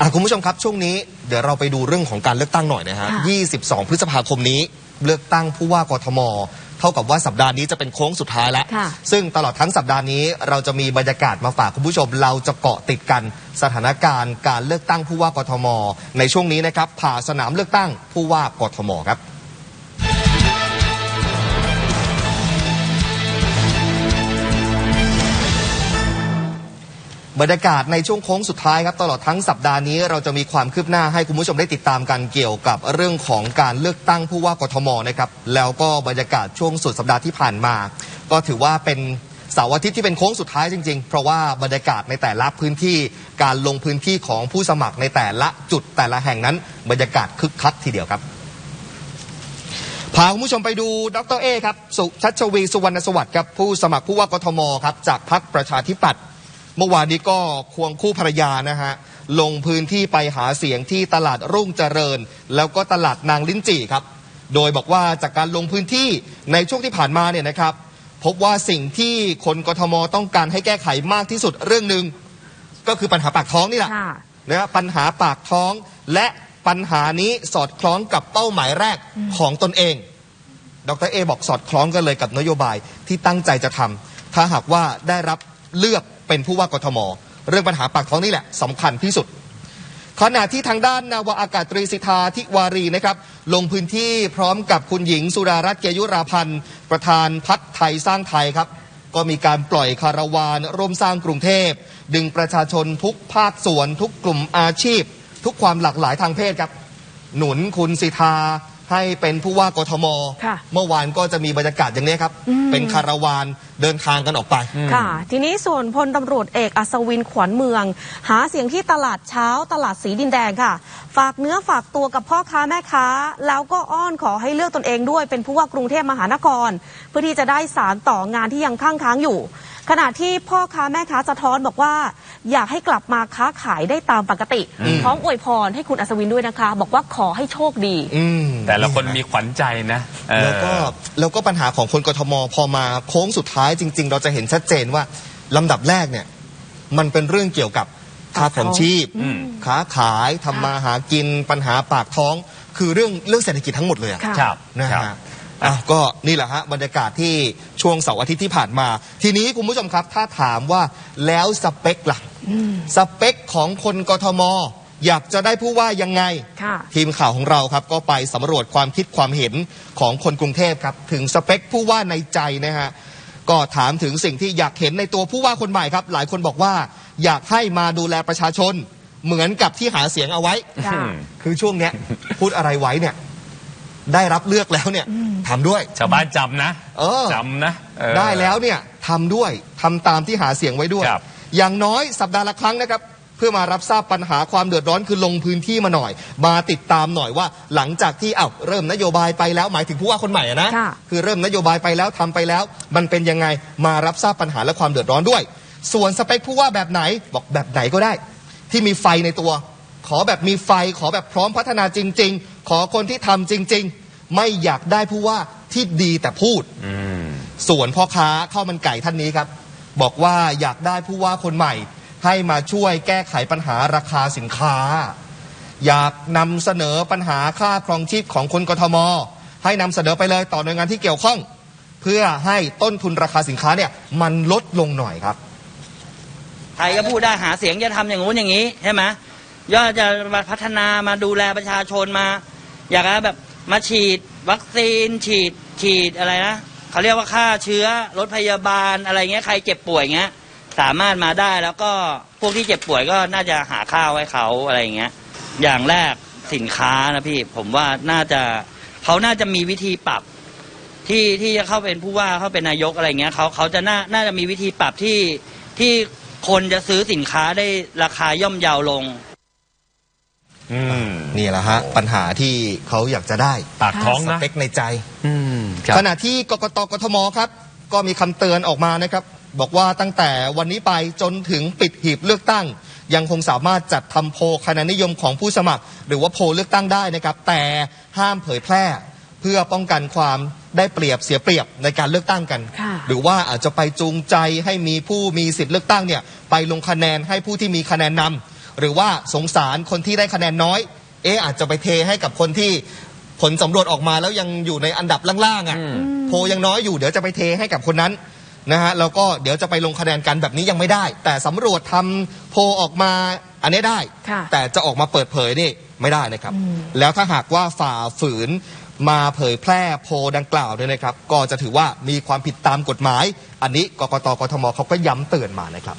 อะคุณผู้ชมครับช่วงนี้เดี๋ยวเราไปดูเรื่องของการเลือกตั้งหน่อยนะฮะ ค่ะ 22 พฤษภาคมนี้เลือกตั้งผู้ว่ากทม เท่ากับว่าสัปดาห์นี้จะเป็นโค้งสุดท้ายแล้ว ค่ะ ซึ่งตลอดทั้งสัปดาห์นี้เราจะมีบรรยากาศมาฝากคุณผู้ชม เราจะเกาะติดกันสถานการณ์การเลือกตั้งผู้ว่ากทม ในช่วงนี้นะครับผ่าสนามเลือกตั้งผู้ว่ากทมครับ บรรยากาศในช่วงโค้งสุดท้ายครับตลอดทั้งสัปดาห์นี้เราจะมีความคืบหน้าให้คุณผู้ชมได้ติดตามกันเกี่ยวกับเรื่องของการเลือกตั้งผู้ว่ากทมนะครับแล้วก็บรรยากาศช่วงสุดสัปดาห์ที่ผ่านมา ก็ถือว่าเป็นเสาร์อาทิตย์ที่เป็นโค้งสุดท้ายจริงๆ เพราะว่าบรรยากาศในแต่ละพื้นที่การลงพื้นที่ของผู้สมัครในแต่ละจุดแต่ละแห่งนั้น บรรยากาศคึกคักทีเดียวครับพาคุณผู้ชมไปดูดรเอครับสุชัชวีสุวรรณสวัสดิ์ครับผู้สมัครผู้ว่ากทมครับจากพรรคประชาธิปัตย์ เมื่อวานนี้ก็ควงคู่ภรรยานะฮะลงพื้นที่ไปหาเสียงที่ตลาดรุ่งเจริญ แล้วก็ตลาดนางลิ้นจี่ครับ โดยบอกว่าจากการลงพื้นที่ในช่วงที่ผ่านมาเนี่ยนะครับ พบว่าสิ่งที่คนกทมต้องการให้แก้ไขมากที่สุดเรื่องหนึ่งก็คือปัญหาปากท้องนี่แหละค่ะนะครับปัญหาปากท้องและปัญหานี้สอดคล้องกับเป้าหมายแรกของตนเอง ดรเอบอกสอดคล้องกันเลยกับนโยบายที่ตั้งใจจะทำถ้าหากว่าได้รับเลือก เป็นผู้ว่ากทม เรื่องปัญหาปากท้องนี่แหละสำคัญที่สุด ขณะที่ทางด้านนาวาอากาศตรีสิทธาธิวารีนะครับ ลงพื้นที่พร้อมกับคุณหญิงสุดารัตน์เกยุราพันธ์ ประธานพัฒไทยสร้างไทยครับ ก็มีการปล่อยคาราวานร่วมสร้างกรุงเทพ ดึงประชาชนทุกภาคส่วน ทุกกลุ่มอาชีพ ทุกความหลากหลายทางเพศครับ หนุนคุณสิทธาให้เป็นผู้ว่ากทมค่ะเมื่อวานก็จะมีบรรยากาศอย่างนี้ครับอืมเป็นคาราวาน เดินทางกันออกไป ค่ะ ทีนี้ส่วนพลตำรวจเอกอัศวินขวัญเมือง หาเสียงที่ตลาดเช้าตลาดสีดินแดงค่ะ ฝากเนื้อฝากตัวกับพ่อค้าแม่ค้า แล้วก็อ้อนขอให้เลือกตนเองด้วย เป็นผู้ว่ากรุงเทพมหานคร เพื่อที่จะได้สารต่องานที่ยังค้างค้างอยู่ ขณะที่พ่อค้าแม่ค้าสะท้อนบอกว่า อยากให้กลับมาค้าขายได้ตามปกติอืมพร้อมอวยพรให้คุณอัศวินด้วยนะคะ บอกว่าขอให้โชคดีอืมแต่ละคนมีขวัญใจนะเออแล้วก็แล้วก็ปัญหาของคนกทมพอมาโค้งสุดท้ายจริง ๆ เราจะเห็นชัดเจนว่าลำดับแรกเนี่ยมันเป็นเรื่องเกี่ยวกับค่าของชีพอืมค้าขายทำมาหากินปัญหาปากท้อง คือเรื่องเรื่องเศรษฐกิจทั้งหมดเลยอะค่ะครับนะครัฮะบ อะก็นี่แหละฮะบรรยากาศที่ช่วงเสาร์อาทิตย์ที่ผ่านมา ทีนี้คุณผู้ชมครับ ถ้าถามว่าแล้วสเปคล่ะ สเปคของคนกทม อยากจะได้ผู้ว่ายังไง ค่ะ ทีมข่าวของเราครับก็ไปสำรวจความคิดความเห็นของคนกรุงเทพครับ ถึงสเปคผู้ว่าในใจนะฮะ ก็ถามถึงสิ่งที่อยากเห็นในตัวผู้ว่าคนใหม่ครับ หลายคนบอกว่า อยากให้มาดูแลประชาชน เหมือนกับที่หาเสียงเอาไว้ค่ะคือช่วงเนี้ยพูดอะไรไว้เนี่ย ได้รับเลือกแล้วเนี่ยทำด้วยชาวบ้านจำนะเออจำนะเออได้แล้วเนี่ยทำด้วยทำตามที่หาเสียงไว้ด้วยครับอย่างน้อยสัปดาห์ละครั้งนะครับเพื่อมารับทราบปัญหาความเดือดร้อนคือลงพื้นที่มาหน่อย มาติดตามหน่อยว่า หลังจากที่เอ้าเริ่มนโยบายไปแล้วหมายถึงผู้ว่าคนใหม่อะนะค่ะ คือเริ่มนโยบายไปแล้วทำไปแล้ว มันเป็นยังไงมารับทราบปัญหาและความเดือดร้อนด้วย ส่วนสเปคผู้ว่าแบบไหนบอกแบบไหนก็ได้ ที่มีไฟในตัว ขอแบบมีไฟ ขอแบบพร้อมพัฒนาจริง ๆ ขอคนที่ทำจริง ๆ ไม่อยากได้ผู้ว่าที่ดีแต่พูดอืมส่วนพ่อค้าข้าวมันไก่ท่านนี้ครับ บอกว่าอยากได้ผู้ว่าคนใหม่ ให้มาช่วยแก้ไขปัญหาราคาสินค้า อยากนำเสนอปัญหาค่าครองชีพของคนกทม ให้นำเสนอไปเลยต่อหน่วยงานที่เกี่ยวข้อง เพื่อให้ต้นทุนราคาสินค้าเนี่ยมันลดลงหน่อยครับใครก็พูดได้หาเสียงจะทำอย่างงู้นอย่างนี้ใช่ไหมย่อจะมาพัฒนามาดูแลประชาชนมา อยากแบบมาฉีดวัคซีน ฉีดฉีดอะไรนะเขาเรียกว่าค่าเชื้อรถพยาบาลอะไรเงี้ยใครเจ็บป่วยเงี้ย สามารถมาได้แล้วก็พวกที่เจ็บป่วยก็น่าจะหาข้าวให้เขาอะไรอย่างเงี้ย อย่างแรกสินค้านะพี่ผมว่าน่าจะเขาน่าจะมีวิธีปรับที่ที่จะเข้าเป็นผู้ว่าเข้าเป็นนายกอะไรเงี้ยเขาเขาจะน่าน่าจะมีวิธีปรับที่ที่คนจะซื้อสินค้าได้ราคาย่อมเยาวลง อืมนี่แหละฮะ ปัญหาที่เขาอยากจะได้ปากท้องสนะเปคในใจ อืมครับ ขณะที่กกตกทมครับ ก็มีคำเตือนออกมานะครับ บอกว่าตั้งแต่วันนี้ไปจนถึงปิดหีบเลือกตั้ง ยังคงสามารถจัดทำโพลคะแนนนิยมของผู้สมัคร หรือว่าโพลเลือกตั้งได้นะครับ แต่ห้ามเผยแพร่เพื่อป้องกันความได้เปรียบเสียเปรียบในการเลือกตั้งกันค่ะหรือว่าอาจจะไปจูงใจให้มีผู้มีสิทธิ์เลือกตั้งเนี่ยไปลงคะแนนให้ผู้ที่มีคะแนนนำหรือว่าสงสารคนที่ได้คะแนนน้อย เอ๊ะอาจจะไปเทให้กับคนที่ผลสำรวจออกมาแล้วยังอยู่ในอันดับล่างๆอะอืมโพลยังน้อยอยู่เดี๋ยวจะไปเทให้กับคนนั้น นะฮะแล้วก็เดี๋ยวจะไปลงคะแนนกันแบบนี้ยังไม่ได้ แต่สำรวจทำโพลออกมาอันนี้ได้ค่ะแต่จะออกมาเปิดเผยนี่ไม่ได้นะครับ แล้วถ้าหากว่าฝ่าฝืนมาเผยแพร่โพลดังกล่าวเนี่ยนะครับ ก็จะถือว่ามีความผิดตามกฎหมาย อันนี้กกตกทมเขาก็ย้ำเตือนมานะครับ